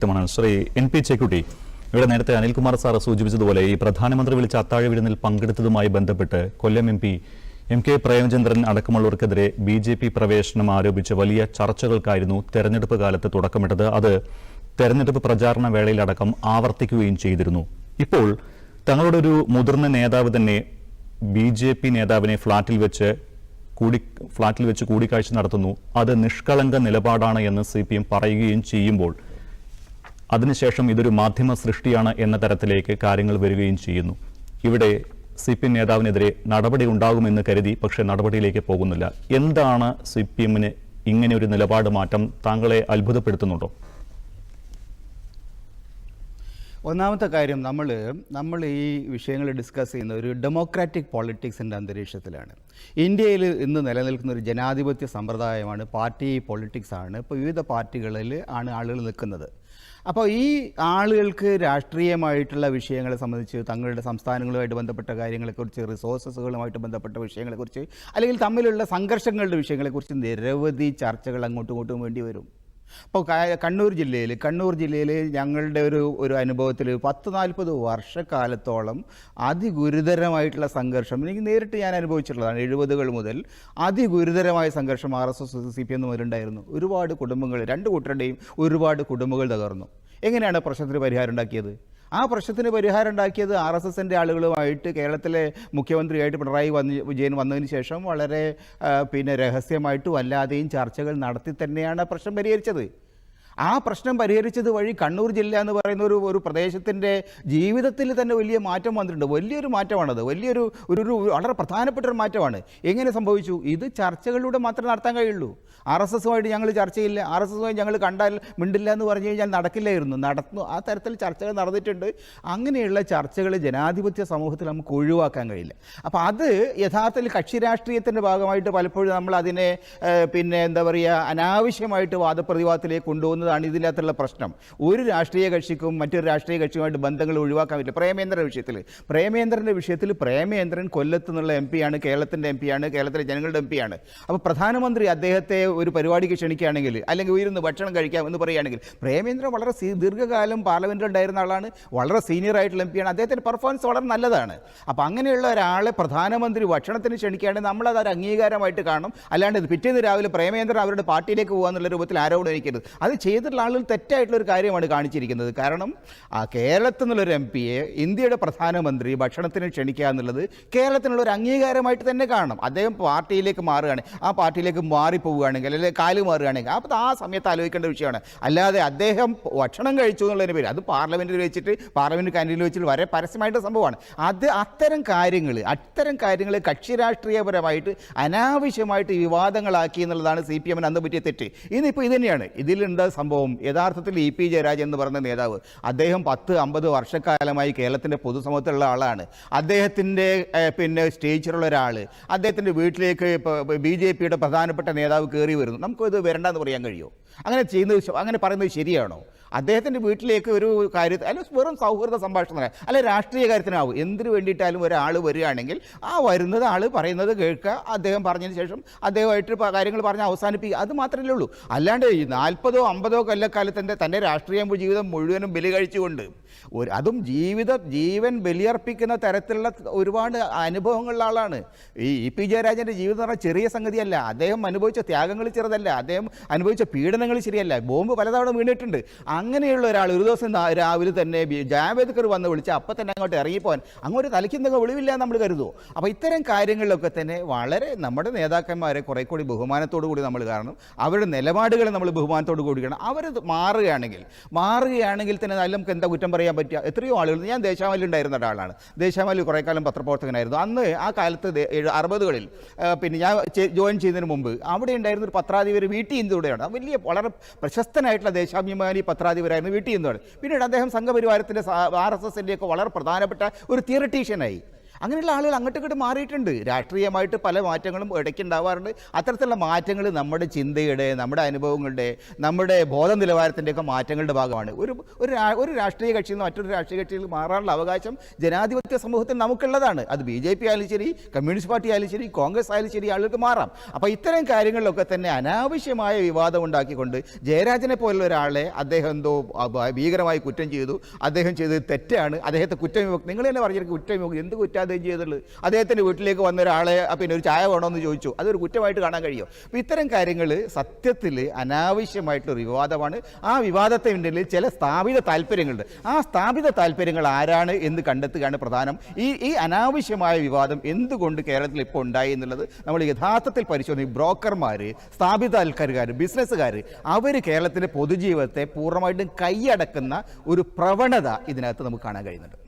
വ്യക്തമാണ്. Shri N P Chekkutty ഇവിടെ നേരത്തെ അനിൽകുമാർ സാർ സൂചിപ്പിച്ചതുപോലെ ഈ പ്രധാനമന്ത്രി വിളിച്ച അത്താഴ വിരുന്നിൽ പങ്കെടുത്തതുമായി ബന്ധപ്പെട്ട് Kollam M P M K Premachandran അടക്കമുള്ളവർക്കെതിരെ B J P പ്രവേശനം ആരോപിച്ച് വലിയ ചർച്ചകൾക്കായിരുന്നു തെരഞ്ഞെടുപ്പ് കാലത്ത് തുടക്കമിട്ടത്. അത് തെരഞ്ഞെടുപ്പ് പ്രചാരണ വേളയിലടക്കം ആവർത്തിക്കുകയും ചെയ്തിരുന്നു. ഇപ്പോൾ തങ്ങളുടെ ഒരു മുതിർന്ന നേതാവ് തന്നെ ബി ജെ പി നേതാവിനെ ഫ്ളാറ്റിൽ വെച്ച് കൂടി ഫ്ളാറ്റിൽ വെച്ച് കൂടിക്കാഴ്ച നടത്തുന്നു. അത് നിഷ്കളങ്ക നിലപാടാണ് എന്ന് സി പി എം പറയുകയും ചെയ്യുമ്പോൾ അതിനുശേഷം ഇതൊരു മാധ്യമ സൃഷ്ടിയാണ് എന്ന തരത്തിലേക്ക് കാര്യങ്ങൾ വരികയും ചെയ്യുന്നു. ഇവിടെ സി പി എം നേതാവിനെതിരെ നടപടി ഉണ്ടാകുമെന്ന് കരുതി പക്ഷേ നടപടിയിലേക്ക് പോകുന്നില്ല. എന്താണ് സി പി എമ്മിന് ഇങ്ങനെ ഒരു നിലപാട് മാറ്റം താങ്കളെ അത്ഭുതപ്പെടുത്തുന്നുണ്ടോ? ഒന്നാമത്തെ കാര്യം നമ്മൾ നമ്മൾ ഈ വിഷയങ്ങൾ ഡിസ്കസ് ചെയ്യുന്ന ഒരു ഡെമോക്രാറ്റിക് പോളിറ്റിക്സിന്റെ അന്തരീക്ഷത്തിലാണ്. ഇന്ത്യയിൽ ഇന്ന് നിലനിൽക്കുന്ന ഒരു ജനാധിപത്യ സമ്പ്രദായമാണ് പാർട്ടി പൊളിറ്റിക്സ് ആണ് ഇപ്പോൾ വിവിധ പാർട്ടികളിൽ ആണ് ആളുകൾ നിൽക്കുന്നത്. അപ്പോൾ ഈ ആളുകൾക്ക് രാഷ്ട്രീയമായിട്ടുള്ള വിഷയങ്ങളെ സംബന്ധിച്ച് തങ്ങളുടെ സംസ്ഥാനങ്ങളുമായിട്ട് ബന്ധപ്പെട്ട കാര്യങ്ങളെക്കുറിച്ച് റിസോഴ്സസുകളുമായിട്ട് ബന്ധപ്പെട്ട വിഷയങ്ങളെക്കുറിച്ച് അല്ലെങ്കിൽ തമ്മിലുള്ള സംഘർഷങ്ങളുടെ വിഷയങ്ങളെക്കുറിച്ച് നിരവധി ചർച്ചകൾ അങ്ങോട്ടും ഇങ്ങോട്ടും വേണ്ടി വരും. ഇപ്പോൾ കണ്ണൂർ ജില്ലയിൽ കണ്ണൂർ ജില്ലയിൽ ഞങ്ങളുടെ ഒരു ഒരു അനുഭവത്തിൽ പത്ത് നാൽപ്പത് വർഷക്കാലത്തോളം അതിഗുരുതരമായിട്ടുള്ള സംഘർഷം എനിക്ക് നേരിട്ട് ഞാൻ അനുഭവിച്ചിട്ടുള്ളതാണ് എഴുപതുകൾ മുതൽ അതിഗുരുതരമായ സംഘർഷം R S S C P M മുതലുണ്ടായിരുന്നു. ഒരുപാട് കുടുംബങ്ങൾ രണ്ട് കൂട്ടരുടെയും ഒരുപാട് കുടുംബങ്ങൾ തകർന്നു. എങ്ങനെയാണ് പ്രശ്നത്തിന് പരിഹാരം ഉണ്ടാക്കിയത്? ആ പ്രശ്നത്തിന് പരിഹാരം ഉണ്ടാക്കിയത് ആർ എസ് എസിന്റെ ആളുകളുമായിട്ട് കേരളത്തിലെ മുഖ്യമന്ത്രിയായിട്ട് പിണറായി വന്ന് വിജയൻ വന്നതിന് ശേഷം വളരെ പിന്നെ രഹസ്യമായിട്ടും അല്ലാതെയും ചർച്ചകൾ നടത്തി തന്നെയാണ് പ്രശ്നം പരിഹരിച്ചത്. ആ പ്രശ്നം പരിഹരിച്ചത് വഴി കണ്ണൂർ ജില്ല എന്ന് പറയുന്ന ഒരു ഒരു പ്രദേശത്തിന്റെ ജീവിതത്തിൽ തന്നെ വലിയ മാറ്റം വന്നിട്ടുണ്ട്. വലിയൊരു മാറ്റമാണത്. വലിയൊരു ഒരു ഒരു വളരെ പ്രധാനപ്പെട്ട ഒരു മാറ്റമാണ്. എങ്ങനെ സംഭവിച്ചു? ഇത് ചർച്ചകളിലൂടെ മാത്രമേ നടത്താൻ കഴിയുള്ളൂ. ആർ എസ് എസുമായിട്ട് ഞങ്ങൾ ചർച്ചയില്ല. ആർ എസ് എസുമായി ഞങ്ങൾ കണ്ടാൽ മിണ്ടില്ല എന്ന് പറഞ്ഞു കഴിഞ്ഞാൽ നടക്കില്ലായിരുന്നു. നടന്നു ആ തരത്തിൽ ചർച്ചകൾ നടന്നിട്ടുണ്ട്. അങ്ങനെയുള്ള ചർച്ചകൾ ജനാധിപത്യ സമൂഹത്തിൽ നമുക്ക് ഒഴിവാക്കാൻ കഴിയില്ല. അപ്പോൾ അത് യഥാർത്ഥത്തിൽ കക്ഷി രാഷ്ട്രീയത്തിന്റെ ഭാഗമായിട്ട് പലപ്പോഴും നമ്മൾ അതിനെ പിന്നെ എന്താ പറയുക അനാവശ്യമായിട്ട് വാദപ്രതിവാദത്തിലേക്ക് കൊണ്ടുപോകുന്നതാണ് ഇതിനകത്തുള്ള പ്രശ്നം. ഒരു രാഷ്ട്രീയ കക്ഷിക്കും മറ്റൊരു രാഷ്ട്രീയ കക്ഷിയുമായിട്ട് ബന്ധങ്ങൾ ഒഴിവാക്കാൻ പറ്റില്ല. പ്രേമേന്ദ്രന്റെ വിഷയത്തിൽ. പ്രേമേന്ദ്രന്റെ വിഷയത്തിൽ പ്രേമേന്ദ്രൻ കൊല്ലത്ത് നിന്നുള്ള എം പിയാണ് കേരളത്തിന്റെ എം പിയാണ് കേരളത്തിലെ ജനങ്ങളുടെ എം പിയാണ്. അപ്പോൾ പ്രധാനമന്ത്രി അദ്ദേഹത്തെ ഒരു പരിപാടിക്ക് ക്ഷണിക്കുകയാണെങ്കിൽ അല്ലെങ്കിൽ ഉയരുന്ന് ഭക്ഷണം കഴിക്കാം എന്ന് പറയുകയാണെങ്കിൽ പ്രേമേന്ദ്രൻ വളരെ ദീർഘകാലം പാർലമെന്റിൽ ഉണ്ടായിരുന്ന ആളാണ് വളരെ സീനിയർ ആയിട്ടുള്ള എം പിയാണ്. അദ്ദേഹത്തിന്റെ പെർഫോമൻസ് വളരെ നല്ലതാണ്. അപ്പോൾ അങ്ങനെയുള്ള ഒരാളെ പ്രധാനമന്ത്രി ഭക്ഷണത്തിന് ക്ഷണിക്കുകയാണെങ്കിൽ നമ്മളത് ഒരു അംഗീകാരമായിട്ട് കാണും. അല്ലാണ്ട് പിറ്റേന്ന് രാവിലെ പ്രേമേന്ദ്രൻ അവരുടെ പാർട്ടിയിലേക്ക് പോകാന്നുള്ള രൂപത്തിൽ ആരോപണം എനിക്കരുത്. അത് ചെയ്തിട്ടുള്ള ആളുകൾ തെറ്റായിട്ടുള്ളൊരു കാര്യമാണ് കാണിച്ചിരിക്കുന്നത്. കാരണം ആ കേരളത്തിൽ നിന്നുള്ളൊരു എം പിയെ ഇന്ത്യയുടെ പ്രധാനമന്ത്രി ഭക്ഷണത്തിന് ക്ഷണിക്കുക എന്നുള്ളത് കേരളത്തിനുള്ള ഒരു അംഗീകാരമായിട്ട് തന്നെ കാണണം. അദ്ദേഹം പാർട്ടിയിലേക്ക് മാറുകയാണ് ആ പാർട്ടിയിലേക്ക് മാറിപ്പോവുകയാണെങ്കിൽ അല്ലെങ്കിൽ കാൽ മാറുകയാണെങ്കിൽ അപ്പോൾ ആ സമയത്ത് ആലോചിക്കേണ്ട വിഷയമാണ്. അല്ലാതെ അദ്ദേഹം ഭക്ഷണം കഴിച്ചു എന്നുള്ളതിന് പേര് അത് പാർലമെന്റിൽ വെച്ചിട്ട് പാർലമെന്റ് ക്യാന്റീനിൽ വെച്ചിട്ട് വരെ പരസ്യമായിട്ട് സംഭവമാണ്. അത് അത്തരം കാര്യങ്ങൾ അത്തരം കാര്യങ്ങൾ കക്ഷി രാഷ്ട്രീയപരമായിട്ട് അനാവശ്യമായിട്ട് വിവാദങ്ങളാക്കി എന്നുള്ളതാണ് സി പി എമ്മിന് അന്ന് പറ്റിയ തെറ്റ്. ഇന്നിപ്പോൾ ഇത് തന്നെയാണ്. ഇതിലെന്താ സംഭവം യഥാർത്ഥത്തിൽ ഇ പി ജയരാജൻ എന്ന് പറയുന്ന നേതാവ്. അദ്ദേഹം പത്ത് അമ്പത് വർഷക്കാലമായി കേരളത്തിന്റെ പൊതുസമൂഹത്തിലുള്ള ആളാണ്. അദ്ദേഹത്തിന്റെ പിന്നെ സ്റ്റേജിലുള്ള ഒരാൾ അദ്ദേഹത്തിന്റെ വീട്ടിലേക്ക് ബി ജെ പിയുടെ പ്രധാനപ്പെട്ട നേതാവ് കയറി വരുന്നു. നമുക്കിത് വരണ്ടെന്ന് പറയാൻ കഴിയുമോ അങ്ങനെ ചെയ്യുന്നത് അങ്ങനെ പറയുന്നത് ശരിയാണോ? അദ്ദേഹത്തിന്റെ വീട്ടിലേക്ക് ഒരു കാര്യത്തിൽ അല്ല വെറും സൗഹൃദ സംഭാഷണം അല്ല രാഷ്ട്രീയ കാര്യത്തിനാവും. എന്തിനു വേണ്ടിയിട്ടാലും ഒരാൾ വരികയാണെങ്കിൽ ആ വരുന്നത് ആൾ പറയുന്നത് കേൾക്കുക. അദ്ദേഹം പറഞ്ഞതിന് ശേഷം അദ്ദേഹമായിട്ട് കാര്യങ്ങൾ പറഞ്ഞ് അവസാനിപ്പിക്കുക. അത് മാത്രമല്ലേ ഉള്ളൂ. അല്ലാണ്ട് നാൽപ്പതോ അമ്പതോ കൊല്ലക്കാലത്തിന്റെ തന്റെ രാഷ്ട്രീയ ജീവിതം മുഴുവനും ബലി കഴിച്ചുകൊണ്ട് ഒരു അതും ജീവിത ജീവൻ ബലിയർപ്പിക്കുന്ന തരത്തിലുള്ള ഒരുപാട് അനുഭവങ്ങളുള്ള ആളാണ്. ഈ ഇ പി ജയരാജന്റെ ജീവിതം എന്ന് പറഞ്ഞാൽ ചെറിയ സംഗതിയല്ല. അദ്ദേഹം അനുഭവിച്ച ത്യാഗങ്ങൾ ചെറുതല്ല. അദ്ദേഹം അനുഭവിച്ച പീഡനങ്ങൾ ശരിയല്ല. ബോംബ് പലതവണ വീണിട്ടുണ്ട്. അങ്ങനെയുള്ള ഒരാൾ ഒരു ദിവസം രാവിലെ തന്നെ ജാവേദ്കർ വന്ന് വിളിച്ച് അപ്പം തന്നെ അങ്ങോട്ട് ഇറങ്ങിപ്പോകാൻ അങ്ങോട്ട് തലയ്ക്കുന്നൊക്കെ ഒളിവില്ല നമ്മൾ കരുതുമോ അപ്പോൾ ഇത്തരം കാര്യങ്ങളിലൊക്കെ തന്നെ വളരെ നമ്മുടെ നേതാക്കന്മാരെ കുറെ കൂടി ബഹുമാനത്തോടു കൂടി നമ്മൾ കാണണം അവരുടെ നിലപാടുകളെ നമ്മൾ ബഹുമാനത്തോടു കൂടി അവർ മാറുകയാണെങ്കിൽ മാറുകയാണെങ്കിൽ തന്നെ നമുക്ക് എന്താ കുറ്റം പറയാൻ പറ്റുക? എത്രയോ ആളുകൾ ഞാൻ ദേശാമലി ഉണ്ടായിരുന്ന ഒരാളാണ്. ദേശാമലി കുറേ കാലം പത്രപ്രവർത്തകനായിരുന്നു. അന്ന് ആ കാലത്ത് അറുപതുകളിൽ പിന്നെ ഞാൻ ജോയിൻ ചെയ്യുന്നതിന് മുമ്പ് അവിടെ ഉണ്ടായിരുന്ന ഒരു പത്രാധിപർ വീട്ടിൽ ഇന്ത്യയുടെയാണ് വലിയ വളരെ പ്രശസ്തനായിട്ടുള്ള ദേശാഭിമാനി പത്രാധിപരായിരുന്നു വീട്ടിൽ ഇന്ത്യയാണ് പിന്നീട് അദ്ദേഹം സംഘപരിവാരത്തിന്റെ ആർ എസ് എസിന്റെയൊക്കെ വളരെ പ്രധാനപ്പെട്ട ഒരു തിയറട്ടീഷ്യനായി അങ്ങനെയുള്ള ആളുകൾ അങ്ങോട്ടും ഇങ്ങോട്ട് മാറിയിട്ടുണ്ട്. രാഷ്ട്രീയമായിട്ട് പല മാറ്റങ്ങളും ഇടയ്ക്ക് ഉണ്ടാവാറുണ്ട് അത്തരത്തിലുള്ള മാറ്റങ്ങൾ നമ്മുടെ ചിന്തയുടെ നമ്മുടെ അനുഭവങ്ങളുടെ നമ്മുടെ ബോധ നിലവാരത്തിന്റെയൊക്കെ മാറ്റങ്ങളുടെ ഭാഗമാണ്. ഒരു ഒരു ഒരു രാഷ്ട്രീയ കക്ഷിയിൽ നിന്ന് മറ്റൊരു രാഷ്ട്രീയ കക്ഷിയിൽ മാറാനുള്ള അവകാശം ജനാധിപത്യ സമൂഹത്തിൽ നമുക്കുള്ളതാണ്. അത് ബി ജെ പി ആയാലും ശരി കമ്മ്യൂണിസ്റ്റ് പാർട്ടി ആയാലും ശരി കോൺഗ്രസ് ആയാലും ശരി ആളുകൾക്ക് മാറാം. അപ്പോൾ ഇത്തരം കാര്യങ്ങളിലൊക്കെ തന്നെ അനാവശ്യമായ വിവാദം ഉണ്ടാക്കിക്കൊണ്ട് ജയരാജനെ പോലുള്ള ഒരാളെ അദ്ദേഹം എന്തോ ഭീകരമായി കുറ്റം ചെയ്തു. അദ്ദേഹം ചെയ്തത് തെറ്റാണ്. അദ്ദേഹത്തെ കുറ്റം നിങ്ങൾ തന്നെ പറഞ്ഞിരിക്കും കുറ്റം എന്ത് കുറ്റം അദ്ദേഹം ചെയ്തുള്ളൂ അദ്ദേഹത്തിന്റെ വീട്ടിലേക്ക് വന്ന ഒരാളെ പിന്നെ ഒരു ചായ വേണോ എന്ന് ചോദിച്ചു. അതൊരു കുറ്റമായിട്ട് കാണാൻ കഴിയും. അപ്പോൾ ഇത്തരം കാര്യങ്ങൾ സത്യത്തിൽ അനാവശ്യമായിട്ടുള്ള വിവാദമാണ്. ആ വിവാദത്തിന്റെ ചില സ്ഥാപിത താല്പര്യങ്ങളുണ്ട്. ആ സ്ഥാപിത താല്പര്യങ്ങൾ ആരാണ് എന്ന് കണ്ടെത്തുകയാണ് പ്രധാനം. ഈ ഈ അനാവശ്യമായ വിവാദം എന്തുകൊണ്ട് കേരളത്തിൽ ഇപ്പോൾ ഉണ്ടായി എന്നുള്ളത് നമ്മൾ യഥാർത്ഥത്തിൽ പരിശോധിക്കും ബ്രോക്കർമാർ സ്ഥാപിത ആൾക്കാരുകാർ ബിസിനസ്സുകാർ അവർ കേരളത്തിന്റെ പൊതുജീവിതത്തെ പൂർണമായിട്ടും കൈയടക്കുന്ന ഒരു പ്രവണത ഇതിനകത്ത് നമുക്ക് കാണാൻ കഴിയുന്നുണ്ട്.